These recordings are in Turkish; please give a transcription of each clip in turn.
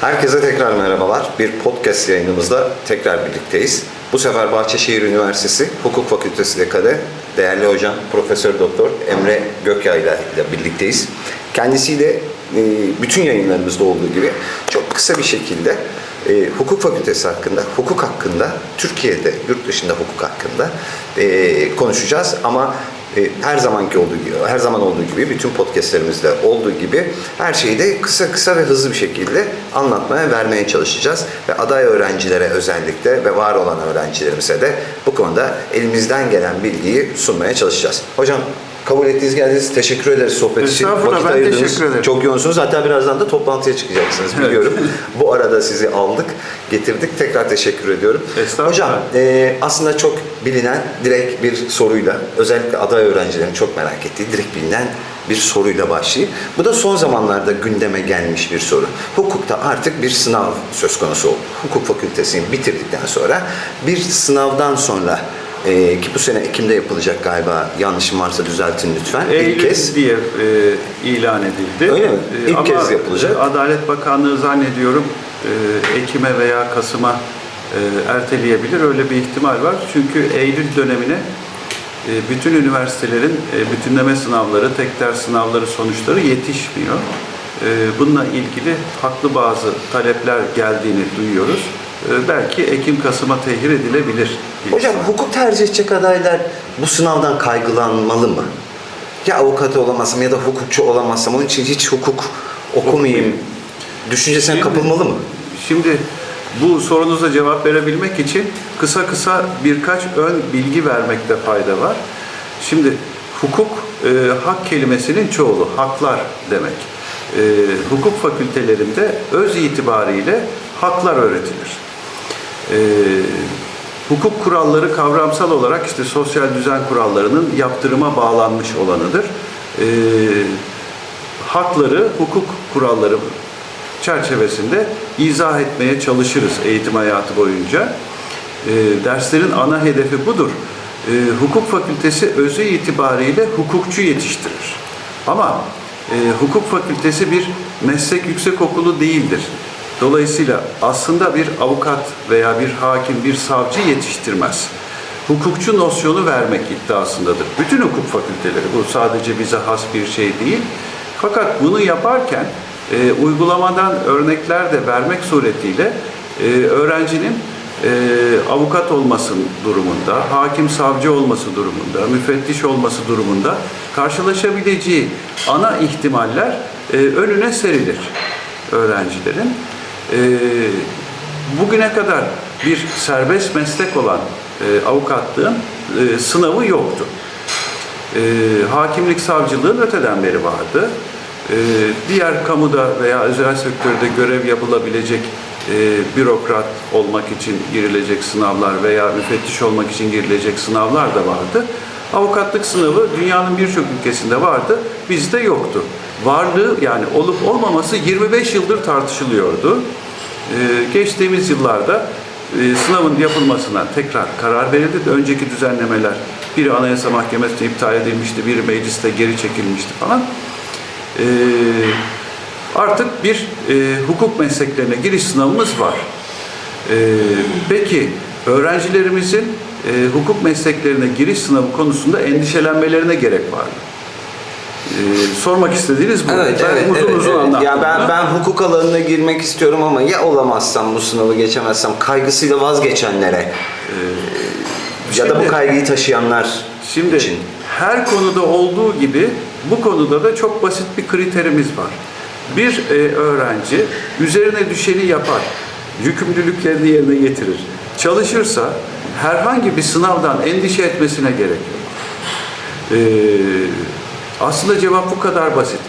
Herkese tekrar merhabalar. Bir podcast yayınımızda tekrar birlikteyiz. Bu sefer Bahçeşehir Üniversitesi Hukuk Fakültesi Dekanı değerli hocam Profesör Doktor Emre Gökyayla ile birlikteyiz. Kendisiyle e, bütün yayınlarımızda olduğu gibi çok kısa bir şekilde e, hukuk fakültesi hakkında, hukuk hakkında, Türkiye'de, yurt dışında hukuk hakkında e, konuşacağız. Ama e, her zamanki olduğu gibi, her zaman olduğu gibi, bütün podcastlerimizde olduğu gibi her şeyi de kısa kısa ve hızlı bir şekilde anlatmaya, vermeye çalışacağız. Ve aday öğrencilere özellikle ve var olan öğrencilerimize de bu konuda elimizden gelen bilgiyi sunmaya çalışacağız. Hocam kabul ettiğiniz geldiniz. Teşekkür ederiz sohbet için. Vakit ben ayırdınız. teşekkür ederim. Çok yoğunsunuz. Hatta birazdan da toplantıya çıkacaksınız biliyorum. bu arada sizi aldık, getirdik. Tekrar teşekkür ediyorum. Estağfurullah. Hocam e, aslında çok bilinen direkt bir soruyla, özellikle aday öğrencilerin çok merak ettiği direkt bilinen bir soruyla başlayayım. Bu da son zamanlarda gündeme gelmiş bir soru. Hukukta artık bir sınav söz konusu oldu. Hukuk fakültesini bitirdikten sonra bir sınavdan sonra e, ki bu sene Ekim'de yapılacak galiba yanlışım varsa düzeltin lütfen. İlk Eylül kez. diye e, ilan edildi. Öyle mi? E, İlk ama kez yapılacak. Adalet Bakanlığı zannediyorum e, Ekim'e veya Kasım'a e, erteleyebilir. Öyle bir ihtimal var. Çünkü Eylül dönemine e, bütün üniversitelerin e, bütünleme sınavları, tek ders sınavları sonuçları yetişmiyor. E, bununla ilgili haklı bazı talepler geldiğini duyuyoruz. E, belki Ekim-Kasım'a tehir edilebilir. Hocam hukuk tercih edecek adaylar bu sınavdan kaygılanmalı mı? Ya avukat olamazsam ya da hukukçu olamazsam onun için hiç hukuk okumayayım düşüncesine Şimdi- kapılmalı mı? Şimdi bu sorunuza cevap verebilmek için kısa kısa birkaç ön bilgi vermekte fayda var. Şimdi hukuk e, hak kelimesinin çoğulu, haklar demek. E, hukuk fakültelerinde öz itibariyle haklar öğretilir. E, hukuk kuralları kavramsal olarak işte sosyal düzen kurallarının yaptırıma bağlanmış olanıdır. E, hakları hukuk kuralları çerçevesinde izah etmeye çalışırız eğitim hayatı boyunca. E, derslerin ana hedefi budur. E, hukuk fakültesi özü itibariyle hukukçu yetiştirir. Ama e, hukuk fakültesi bir meslek yüksekokulu değildir. Dolayısıyla aslında bir avukat veya bir hakim, bir savcı yetiştirmez. Hukukçu nosyonu vermek iddiasındadır. Bütün hukuk fakülteleri, bu sadece bize has bir şey değil. Fakat bunu yaparken e, uygulamadan örnekler de vermek suretiyle e, öğrencinin e, avukat olması durumunda, hakim savcı olması durumunda, müfettiş olması durumunda karşılaşabileceği ana ihtimaller e, önüne serilir öğrencilerin. E, bugüne kadar bir serbest meslek olan e, avukatlığın e, sınavı yoktu. E, hakimlik savcılığın öteden beri vardı. E, diğer kamuda veya özel sektörde görev yapılabilecek e, bürokrat olmak için girilecek sınavlar veya müfettiş olmak için girilecek sınavlar da vardı. Avukatlık sınavı dünyanın birçok ülkesinde vardı, bizde yoktu. Varlığı yani olup olmaması 25 yıldır tartışılıyordu. E, geçtiğimiz yıllarda e, sınavın yapılmasına tekrar karar verildi. Önceki düzenlemeler biri Anayasa Mahkemesi'nde iptal edilmişti, biri mecliste geri çekilmişti falan. E, artık bir e, hukuk mesleklerine giriş sınavımız var. E, peki öğrencilerimizin e, hukuk mesleklerine giriş sınavı konusunda endişelenmelerine gerek var mı? E, sormak istediğiniz bu. ben uzun uzun anlattım. Ya ben ben hukuk alanına girmek istiyorum ama ya olamazsam bu sınavı geçemezsem kaygısıyla vazgeçenlere e, ya da bu kaygıyı taşıyanlar Şimdi için. her konuda olduğu gibi bu konuda da çok basit bir kriterimiz var. Bir e, öğrenci üzerine düşeni yapar, yükümlülüklerini yerine getirir, çalışırsa herhangi bir sınavdan endişe etmesine gerek yok. Ee, aslında cevap bu kadar basit.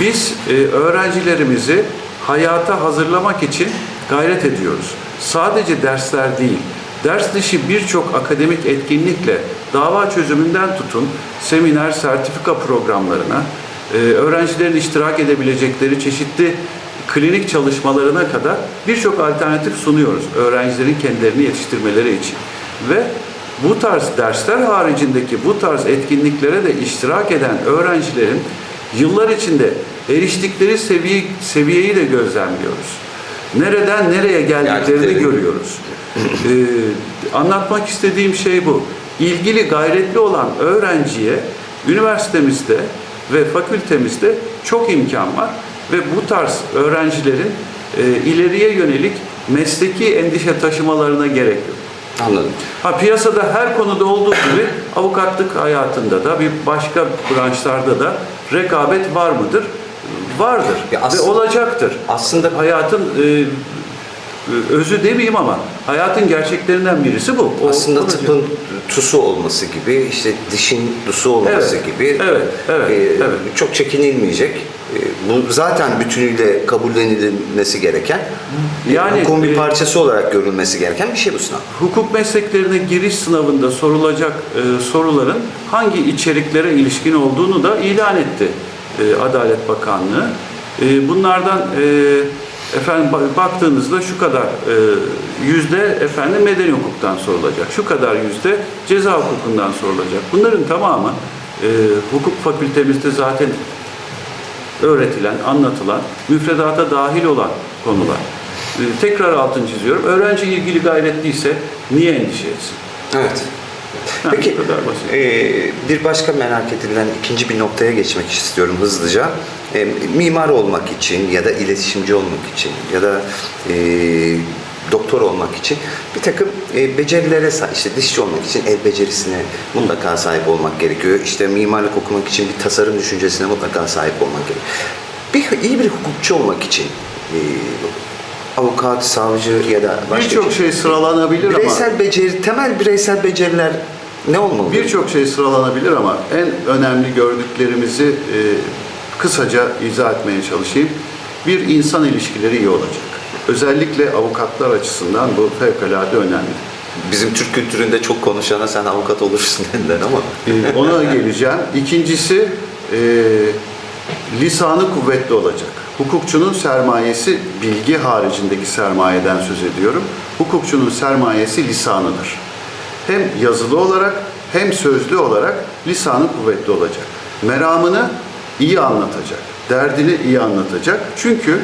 Biz e, öğrencilerimizi hayata hazırlamak için gayret ediyoruz. Sadece dersler değil, ders dışı birçok akademik etkinlikle dava çözümünden tutun, seminer, sertifika programlarına, e, öğrencilerin iştirak edebilecekleri çeşitli klinik çalışmalarına kadar birçok alternatif sunuyoruz öğrencilerin kendilerini yetiştirmeleri için. Ve bu tarz dersler haricindeki bu tarz etkinliklere de iştirak eden öğrencilerin yıllar içinde eriştikleri seviye, seviyeyi de gözlemliyoruz. Nereden nereye geldiklerini Geldiklerini. görüyoruz. Ee, anlatmak istediğim şey bu. İlgili gayretli olan öğrenciye üniversitemizde ve fakültemizde çok imkan var ve bu tarz öğrencilerin e, ileriye yönelik mesleki endişe taşımalarına gerek yok. Anladım. Ha piyasada her konuda olduğu gibi avukatlık hayatında da bir başka branşlarda da rekabet var mıdır? Vardır Ya ve aslında- olacaktır. Aslında Hayatın e, özü demeyeyim ama hayatın gerçeklerinden birisi bu. O- aslında olacak. tıpın tusu olması gibi, işte dişin dusu olması Evet, gibi evet, evet, e, evet. çok çekinilmeyecek. E, bu zaten bütünüyle kabullenilmesi gereken, Yani, hukukun bir e, parçası olarak görülmesi gereken bir şey bu sınav. Hukuk mesleklerine giriş sınavında sorulacak e, soruların hangi içeriklere ilişkin olduğunu da ilan etti e, Adalet Bakanlığı. E, bunlardan e, efendim ba- baktığınızda şu kadar e, yüzde efendim medeni hukuktan sorulacak, şu kadar yüzde ceza hukukundan sorulacak. Bunların tamamı e, hukuk fakültemizde zaten öğretilen, anlatılan, müfredata dahil olan konular. Ee, tekrar altını çiziyorum. Öğrenci ilgili gayretliyse niye endişe etsin? Evet. Ha, Peki e, bir başka merak edilen ikinci bir noktaya geçmek istiyorum hızlıca. E, mimar olmak için ya da iletişimci olmak için ya da e, doktor olmak için bir takım e, becerilere sahip, işte dişçi olmak için el becerisine mutlaka sahip olmak gerekiyor. İşte mimarlık okumak için bir tasarım düşüncesine mutlaka sahip olmak gerekiyor. Bir, iyi bir hukukçu olmak için e, avukat, savcı ya da başka Birçok şey sıralanabilir ama Bireysel beceri, temel bireysel beceriler ne olmalı? birçok şey sıralanabilir ama en önemli gördüklerimizi e, kısaca izah etmeye çalışayım. Bir insan ilişkileri iyi olacak. Özellikle avukatlar açısından bu fevkalade önemli. Bizim Türk kültüründe çok konuşana sen avukat olursun dediler ama. Ee, ona geleceğim. İkincisi e, lisanı kuvvetli olacak. Hukukçunun sermayesi bilgi haricindeki sermayeden söz ediyorum. Hukukçunun sermayesi lisanıdır. Hem yazılı olarak hem sözlü olarak lisanı kuvvetli olacak. Meramını iyi anlatacak. Derdini iyi anlatacak. Çünkü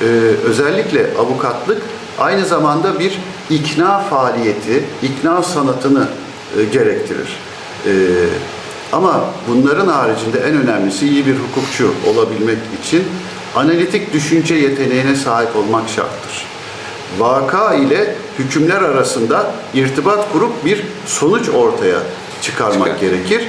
e, özellikle avukatlık aynı zamanda bir ikna faaliyeti, ikna sanatını e, gerektirir. E, ama bunların haricinde en önemlisi iyi bir hukukçu olabilmek için analitik düşünce yeteneğine sahip olmak şarttır. Vaka ile hükümler arasında irtibat kurup bir sonuç ortaya çıkarmak Çıkar. gerekir.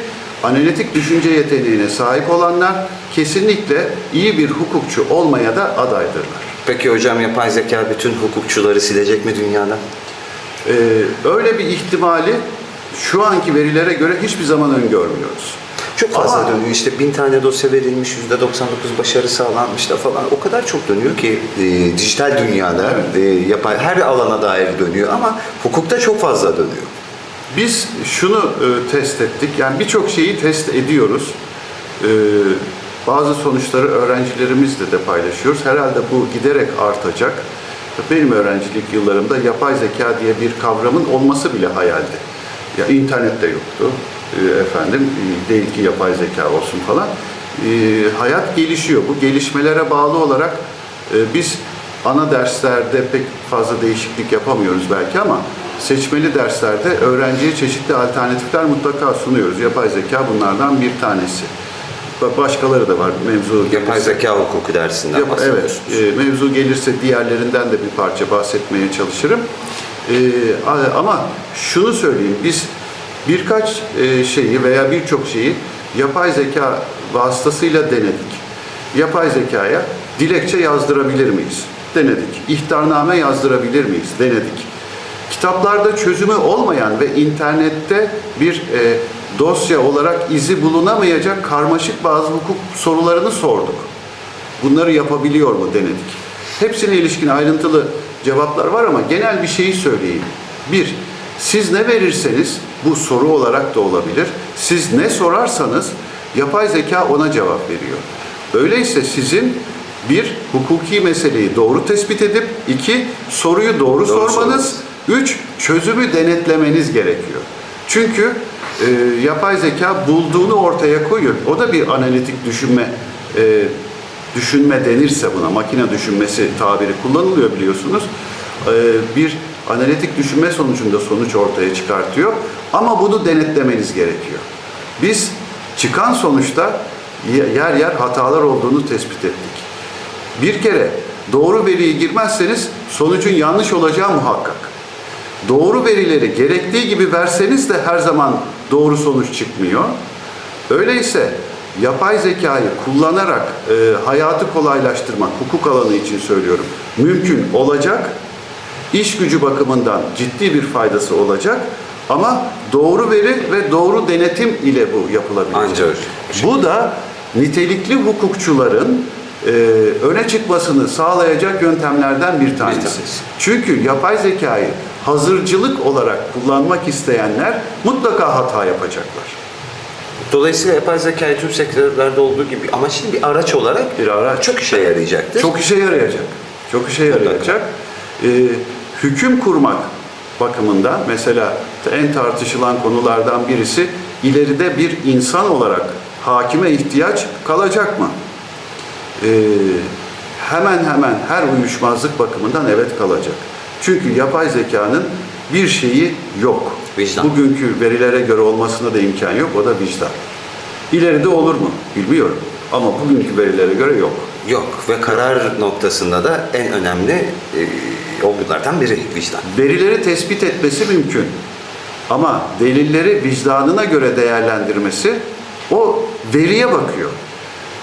Analitik düşünce yeteneğine sahip olanlar kesinlikle iyi bir hukukçu olmaya da adaydırlar. Peki hocam yapay zeka bütün hukukçuları silecek mi dünyadan? Ee, öyle bir ihtimali şu anki verilere göre hiçbir zaman öngörmüyoruz. Çok fazla Ama- dönüyor. İşte bin tane dosya verilmiş, yüzde 99 başarı sağlanmış da falan. O kadar çok dönüyor ki e, dijital dünyada e, yapay her alana dair dönüyor ama hukukta çok fazla dönüyor. Biz şunu e, test ettik, yani birçok şeyi test ediyoruz. E, bazı sonuçları öğrencilerimizle de paylaşıyoruz. Herhalde bu giderek artacak. Benim öğrencilik yıllarımda yapay zeka diye bir kavramın olması bile hayaldi. Ya internette yoktu e, efendim, e, değil ki yapay zeka olsun falan. E, hayat gelişiyor. Bu gelişmelere bağlı olarak e, biz ana derslerde pek fazla değişiklik yapamıyoruz belki ama seçmeli derslerde öğrenciye çeşitli alternatifler mutlaka sunuyoruz. Yapay zeka bunlardan bir tanesi. Ba- Başkaları da var mevzu. Yapay zeka hukuku dersinden Yap- evet, e, mevzu gelirse diğerlerinden de bir parça bahsetmeye çalışırım. E, ama şunu söyleyeyim, biz birkaç e, şeyi veya birçok şeyi yapay zeka vasıtasıyla denedik. Yapay zekaya dilekçe yazdırabilir miyiz? Denedik. İhtarname yazdırabilir miyiz? Denedik. Kitaplarda çözümü olmayan ve internette bir e, dosya olarak izi bulunamayacak karmaşık bazı hukuk sorularını sorduk. Bunları yapabiliyor mu denedik. Hepsine ilişkin ayrıntılı cevaplar var ama genel bir şeyi söyleyeyim. Bir, siz ne verirseniz bu soru olarak da olabilir. Siz ne sorarsanız yapay zeka ona cevap veriyor. Öyleyse sizin bir hukuki meseleyi doğru tespit edip iki soruyu doğru, Doğru sormanız, üç çözümü denetlemeniz gerekiyor. Çünkü e, yapay zeka bulduğunu ortaya koyuyor. O da bir analitik düşünme e, düşünme denirse buna makine düşünmesi tabiri kullanılıyor biliyorsunuz. E, bir analitik düşünme sonucunda sonuç ortaya çıkartıyor. Ama bunu denetlemeniz gerekiyor. Biz çıkan sonuçta yer yer hatalar olduğunu tespit ettik. Bir kere doğru veriyi girmezseniz sonucun yanlış olacağı muhakkak. Doğru verileri gerektiği gibi verseniz de her zaman doğru sonuç çıkmıyor. Öyleyse yapay zekayı kullanarak e, hayatı kolaylaştırmak, hukuk alanı için söylüyorum, mümkün olacak. İş gücü bakımından ciddi bir faydası olacak. Ama doğru veri ve doğru denetim ile bu yapılabilecek. Anca öyle. Bu da nitelikli hukukçuların e, öne çıkmasını sağlayacak yöntemlerden bir tanesi. tanesi. Çünkü yapay zekayı hazırcılık olarak kullanmak isteyenler mutlaka hata yapacaklar. Dolayısıyla yapay zekayı tüm sektörlerde olduğu gibi ama şimdi bir araç olarak Bir araç. çok işe yarayacaktır. Çok işe yarayacak. Çok işe yarayacak. Ee, hüküm kurmak bakımından mesela en tartışılan konulardan birisi ileride bir insan olarak hakime ihtiyaç kalacak mı? Ee, hemen hemen her uyuşmazlık bakımından evet kalacak. Çünkü yapay zekanın bir şeyi yok. Vicdan. Bugünkü verilere göre olmasına da imkan yok. O da vicdan. İleride olur mu? Bilmiyorum. Ama bugünkü verilere göre yok. Yok ve karar noktasında da en önemli e, olgulardan biri vicdan. Verileri tespit etmesi mümkün. Ama delilleri vicdanına göre değerlendirmesi o veriye bakıyor.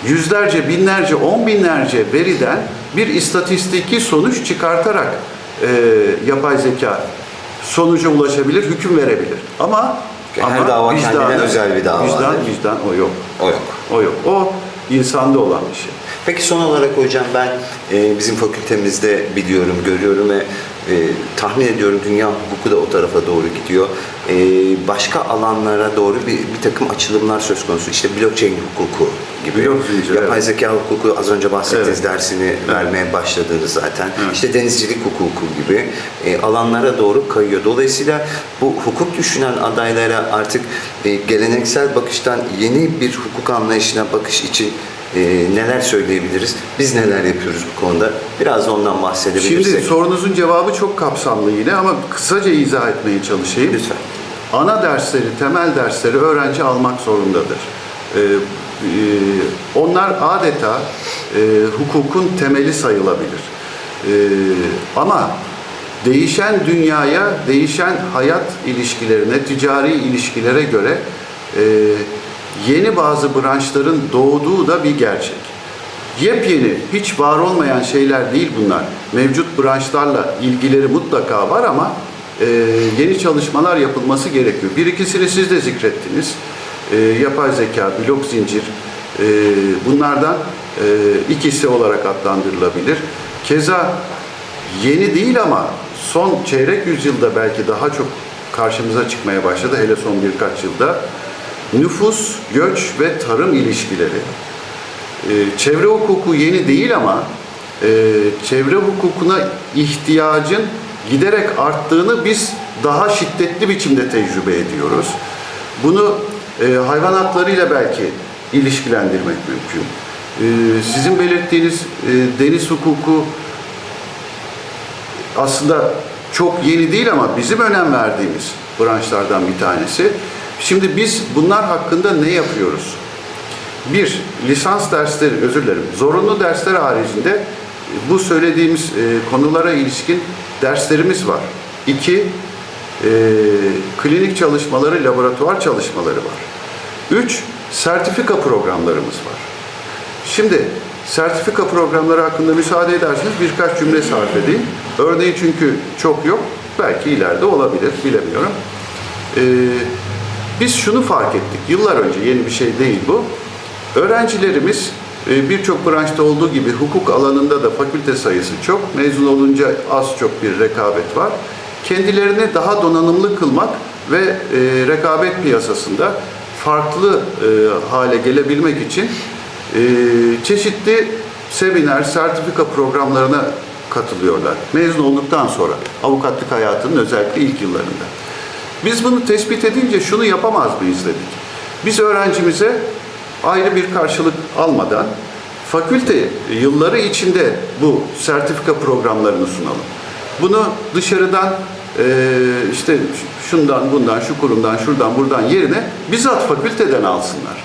Yüzlerce, binlerce, on binlerce veriden bir istatistiki sonuç çıkartarak e, yapay zeka sonuca ulaşabilir, hüküm verebilir. Ama Her ama dava kendine özel bir dava Vicdan, vardır. vicdan o yok. O yok. O yok. O insanda olan bir şey. Peki son olarak hocam ben e, bizim fakültemizde biliyorum, görüyorum ve e, tahmin ediyorum dünya hukuku da o tarafa doğru gidiyor. E, başka alanlara doğru bir, bir takım açılımlar söz konusu. İşte blockchain hukuku gibi. Zinciri, Yapay evet. zeka hukuku az önce bahsettiğiniz Evet. dersini vermeye başladınız zaten. Evet. İşte denizcilik hukuku gibi e, alanlara doğru kayıyor. Dolayısıyla bu hukuk düşünen adaylara artık e, geleneksel bakıştan yeni bir hukuk anlayışına bakış için e, neler söyleyebiliriz? Biz neler yapıyoruz bu konuda? Biraz da ondan bahsedebilirsek. Şimdi sorunuzun cevabı çok kapsamlı yine ama kısaca izah etmeye çalışayım. Lütfen. Ana dersleri, temel dersleri öğrenci almak zorundadır. Ee, e, onlar adeta e, hukukun temeli sayılabilir. Ee, ama değişen dünyaya, değişen hayat ilişkilerine, ticari ilişkilere göre e, yeni bazı branşların doğduğu da bir gerçek. Yepyeni, hiç var olmayan şeyler değil bunlar. Mevcut branşlarla ilgileri mutlaka var ama e, yeni çalışmalar yapılması gerekiyor. Bir ikisini siz de zikrettiniz. E, yapay zeka, blok zincir, e, bunlardan e, ikisi olarak adlandırılabilir. Keza yeni değil ama son çeyrek yüzyılda belki daha çok karşımıza çıkmaya başladı. Hele son birkaç yılda nüfus, göç ve tarım ilişkileri. Ee, çevre hukuku yeni değil ama e, çevre hukukuna ihtiyacın giderek arttığını biz daha şiddetli biçimde tecrübe ediyoruz. Bunu e, hayvan haklarıyla belki ilişkilendirmek mümkün. E, sizin belirttiğiniz e, deniz hukuku aslında çok yeni değil ama bizim önem verdiğimiz branşlardan bir tanesi. Şimdi biz bunlar hakkında ne yapıyoruz? Bir, lisans dersleri, özür dilerim, zorunlu dersler haricinde bu söylediğimiz e, konulara ilişkin derslerimiz var. İki, e, klinik çalışmaları, laboratuvar çalışmaları var. Üç, sertifika programlarımız var. Şimdi sertifika programları hakkında müsaade ederseniz birkaç cümle sarf edeyim. Örneği çünkü çok yok. Belki ileride olabilir, bilemiyorum. Ee, biz şunu fark ettik. Yıllar önce yeni bir şey değil bu. Öğrencilerimiz e, birçok branşta olduğu gibi hukuk alanında da fakülte sayısı çok. Mezun olunca az çok bir rekabet var. Kendilerini daha donanımlı kılmak ve e, rekabet piyasasında farklı e, hale gelebilmek için çeşitli seminer, sertifika programlarına katılıyorlar. Mezun olduktan sonra avukatlık hayatının özellikle ilk yıllarında. Biz bunu tespit edince şunu yapamaz mıyız dedik. Biz öğrencimize ayrı bir karşılık almadan fakülte yılları içinde bu sertifika programlarını sunalım. Bunu dışarıdan eee, işte şundan bundan şu kurumdan şuradan buradan yerine bizzat fakülteden alsınlar.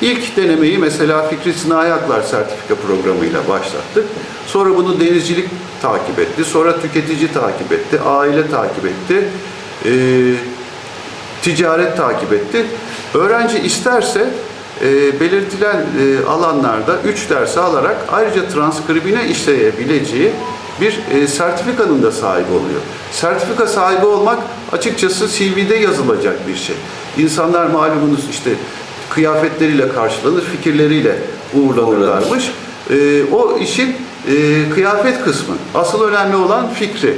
İlk denemeyi mesela Fikri Sinayi Haklar sertifika programıyla başlattık. Sonra bunu denizcilik takip etti. Sonra tüketici takip etti. Aile takip etti. Ee, ticaret takip etti. Öğrenci isterse e, belirtilen e, alanlarda 3 dersi alarak ayrıca transkribine işleyebileceği bir e, sertifikanın da sahibi oluyor. Sertifika sahibi olmak açıkçası CV'de yazılacak bir şey. İnsanlar malumunuz işte kıyafetleriyle karşılanır, fikirleriyle uğurlanırlarmış. E, o işin e, kıyafet kısmı. Asıl önemli olan fikri.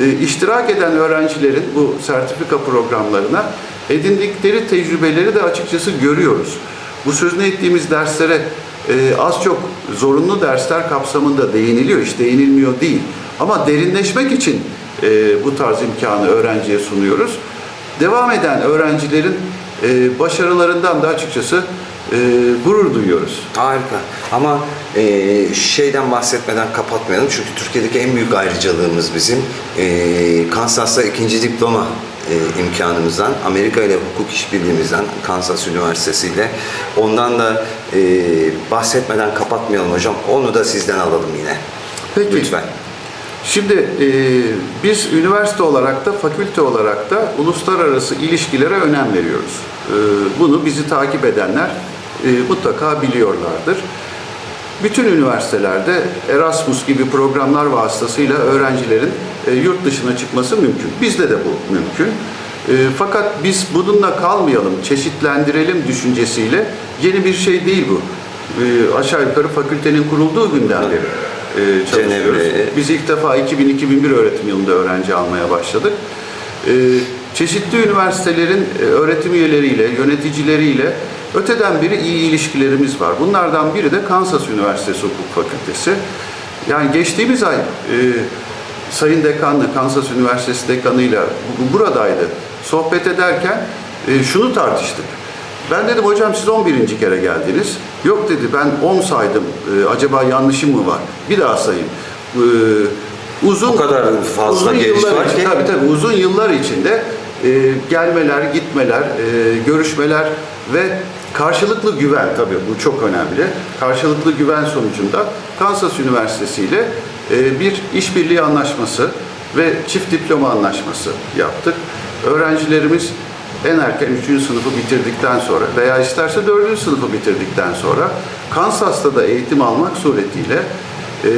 E, iştirak eden öğrencilerin bu sertifika programlarına edindikleri tecrübeleri de açıkçası görüyoruz. Bu sözünü ettiğimiz derslere e, az çok zorunlu dersler kapsamında değiniliyor, hiç değinilmiyor değil. Ama derinleşmek için e, bu tarz imkanı öğrenciye sunuyoruz. Devam eden öğrencilerin başarılarından da açıkçası e, gurur duyuyoruz. Harika. Ama e, şeyden bahsetmeden kapatmayalım. Çünkü Türkiye'deki en büyük ayrıcalığımız bizim e, Kansas'ta ikinci diploma e, imkanımızdan, Amerika ile hukuk işbirliğimizden, Kansas Üniversitesi ile. Ondan da e, bahsetmeden kapatmayalım hocam. Onu da sizden alalım yine. Peki. Lütfen. Şimdi e, biz üniversite olarak da fakülte olarak da uluslararası ilişkilere önem veriyoruz. E, bunu bizi takip edenler e, mutlaka biliyorlardır. Bütün üniversitelerde Erasmus gibi programlar vasıtasıyla öğrencilerin e, yurt dışına çıkması mümkün. Bizde de bu mümkün. E, fakat biz bununla kalmayalım, çeşitlendirelim düşüncesiyle yeni bir şey değil bu. E, aşağı yukarı fakültenin kurulduğu günden beri e, çalışıyoruz. Cenevre. Biz ilk defa 2000-2001 öğretim yılında öğrenci almaya başladık. Ee, çeşitli üniversitelerin e, öğretim üyeleriyle, yöneticileriyle öteden beri iyi ilişkilerimiz var. Bunlardan biri de Kansas Üniversitesi Hukuk Fakültesi. Yani geçtiğimiz ay e, Sayın Dekanlı, Kansas Üniversitesi Dekanı'yla bu- buradaydı. Sohbet ederken e, şunu tartıştık. Ben dedim hocam siz 11. kere geldiniz. Yok dedi ben 10 saydım. Ee, acaba yanlışım mı var? Bir daha sayayım. Ee, uzun O kadar fazla uzun geliş var için- ki. Tabii tabii uzun yıllar içinde e, gelmeler, gitmeler, e, görüşmeler ve karşılıklı güven tabii bu çok önemli. Karşılıklı güven sonucunda Kansas Üniversitesi ile e, bir işbirliği anlaşması ve çift diploma anlaşması yaptık. Öğrencilerimiz en erken 3. sınıfı bitirdikten sonra veya isterse 4. sınıfı bitirdikten sonra Kansas'ta da eğitim almak suretiyle e,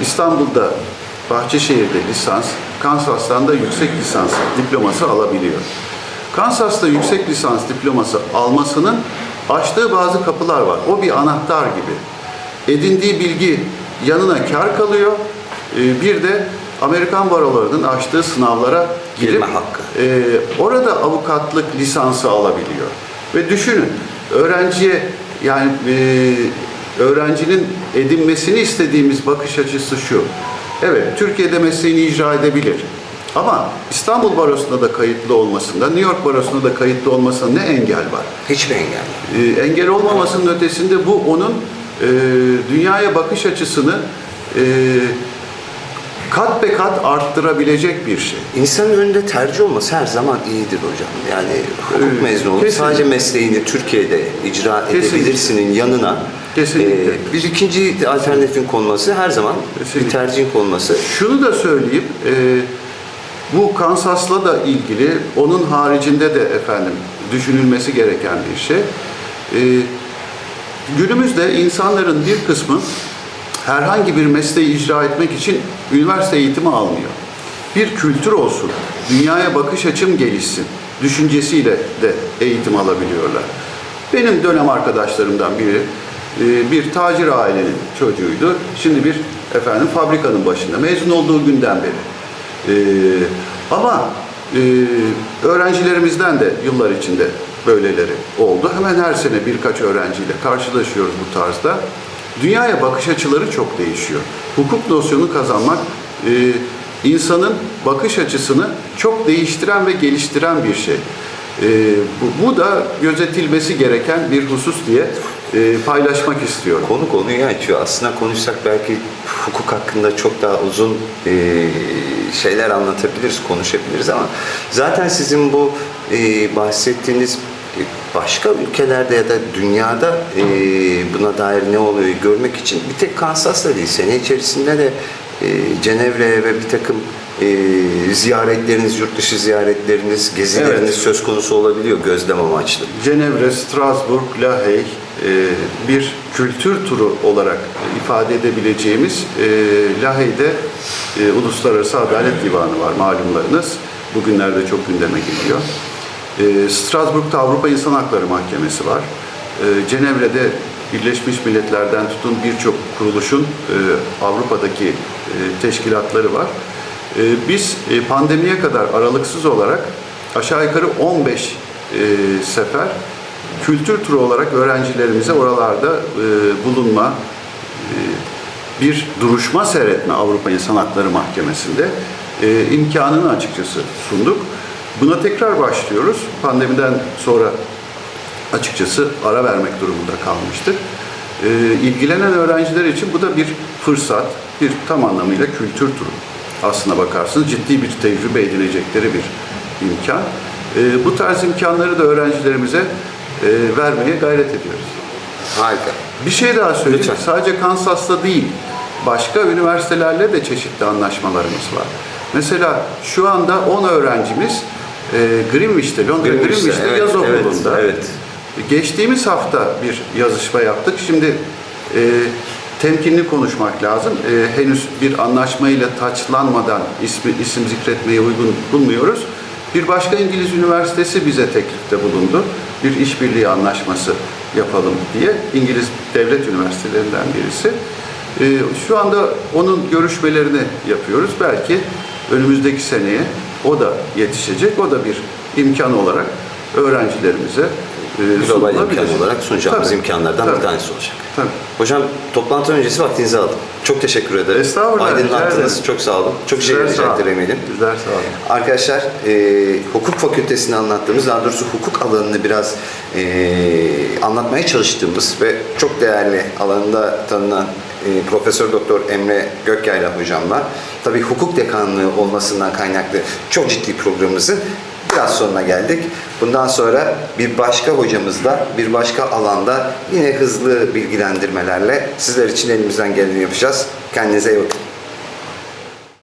İstanbul'da Bahçeşehir'de lisans, Kansas'tan da yüksek lisans diploması alabiliyor. Kansas'ta yüksek lisans diploması almasının açtığı bazı kapılar var. O bir anahtar gibi. Edindiği bilgi yanına kar kalıyor. Ee, Bir de Amerikan barolarının açtığı sınavlara girip Girme hakkı. e, orada avukatlık lisansı alabiliyor. Ve düşünün öğrenciye yani e, öğrencinin edinmesini istediğimiz bakış açısı şu. Evet Türkiye'de mesleğini icra edebilir. Ama İstanbul Barosu'nda da kayıtlı olmasında, New York Barosu'nda da kayıtlı olmasında ne engel var? Hiçbir engel. yok. e, engel olmamasının ötesinde bu onun e, dünyaya bakış açısını e, kat be kat arttırabilecek bir şey. İnsanın önünde tercih olması her zaman iyidir hocam. Yani hukuk Evet, mezunu olup sadece mesleğini Türkiye'de icra Kesinlikle. edebilirsinin yanına Kesinlikle. e, bir ikinci alternatifin konması her zaman Kesinlikle. bir tercihin konması. Şunu da söyleyeyim, e, bu Kansas'la da ilgili, onun haricinde de efendim düşünülmesi gereken bir şey. E, günümüzde insanların bir kısmı herhangi bir mesleği icra etmek için üniversite eğitimi almıyor. Bir kültür olsun, dünyaya bakış açım gelişsin düşüncesiyle de eğitim alabiliyorlar. Benim dönem arkadaşlarımdan biri bir tacir ailenin çocuğuydu. Şimdi bir efendim fabrikanın başında mezun olduğu günden beri. E, ama e, öğrencilerimizden de yıllar içinde böyleleri oldu. Hemen her sene birkaç öğrenciyle karşılaşıyoruz bu tarzda. Dünyaya bakış açıları çok değişiyor. Hukuk nosyonu kazanmak e, insanın bakış açısını çok değiştiren ve geliştiren bir şey. Ee, bu, bu da gözetilmesi gereken bir husus diye e, paylaşmak istiyorum. Konu konuyu açıyor. Aslında konuşsak belki hukuk hakkında çok daha uzun e, şeyler anlatabiliriz, konuşabiliriz ama zaten sizin bu e, bahsettiğiniz e, başka ülkelerde ya da dünyada e, buna dair ne oluyor görmek için bir tek Kansas'ta değil, sene içerisinde de e, Cenevre'ye ve bir takım e, ziyaretleriniz, yurt dışı ziyaretleriniz, gezileriniz Evet. söz konusu olabiliyor gözlem amaçlı. Cenevre, Strasbourg, Lahey bir kültür turu olarak ifade edebileceğimiz e, Lahey'de e, Uluslararası Adalet Divanı var malumlarınız. Bugünlerde çok gündeme geliyor. E, Strasbourg'da Avrupa İnsan Hakları Mahkemesi var. E, Cenevre'de Birleşmiş Milletler'den tutun birçok kuruluşun e, Avrupa'daki e, teşkilatları var. E, biz e, pandemiye kadar aralıksız olarak aşağı yukarı 15 e, sefer kültür turu olarak öğrencilerimize oralarda e, bulunma, e, bir duruşma seyretme Avrupa İnsan Hakları Mahkemesi'nde e, imkanını açıkçası sunduk. Buna tekrar başlıyoruz. Pandemiden sonra açıkçası ara vermek durumunda kalmıştık. Ee, ilgilenen öğrenciler için bu da bir fırsat, bir tam anlamıyla kültür turu. Aslına bakarsınız ciddi bir tecrübe edinecekleri bir imkan. Ee, bu tarz imkanları da öğrencilerimize e, vermeye gayret ediyoruz. Harika. Bir şey daha söyleyeyim. Lütfen. Sadece Kansas'ta değil, başka üniversitelerle de çeşitli anlaşmalarımız var. Mesela şu anda 10 öğrencimiz e, Greenwich'te, Londra Greenwich'te, Greenwich'te evet, yaz evet, okulunda. evet. Geçtiğimiz hafta bir yazışma yaptık. Şimdi e, temkinli konuşmak lazım. E, henüz bir anlaşmayla taçlanmadan ismi, isim zikretmeye uygun bulmuyoruz. Bir başka İngiliz üniversitesi bize teklifte bulundu. Bir işbirliği anlaşması yapalım diye. İngiliz devlet üniversitelerinden birisi. E, şu anda onun görüşmelerini yapıyoruz. Belki önümüzdeki seneye o da yetişecek. O da bir imkan olarak öğrencilerimize Global sunulabilir. imkan olarak sunacağımız Tabii, imkanlardan tabii, bir tanesi olacak. Tabii. Hocam toplantı öncesi vaktinizi aldım. Çok teşekkür ederim. Estağfurullah, Aydınlattınız. Çok sağ olun. Çok şey verecektir eminim. Sizler sağ olun. Arkadaşlar e, hukuk fakültesini anlattığımız, daha doğrusu hukuk alanını biraz e, anlatmaya çalıştığımız ve çok değerli alanında tanınan e, Profesör Doktor Emre Gökyayla hocamla tabii hukuk dekanlığı olmasından kaynaklı çok ciddi programımızın biraz sonuna geldik. Bundan sonra bir başka hocamızla, bir başka alanda yine hızlı bilgilendirmelerle sizler için elimizden geleni yapacağız. Kendinize iyi bakın.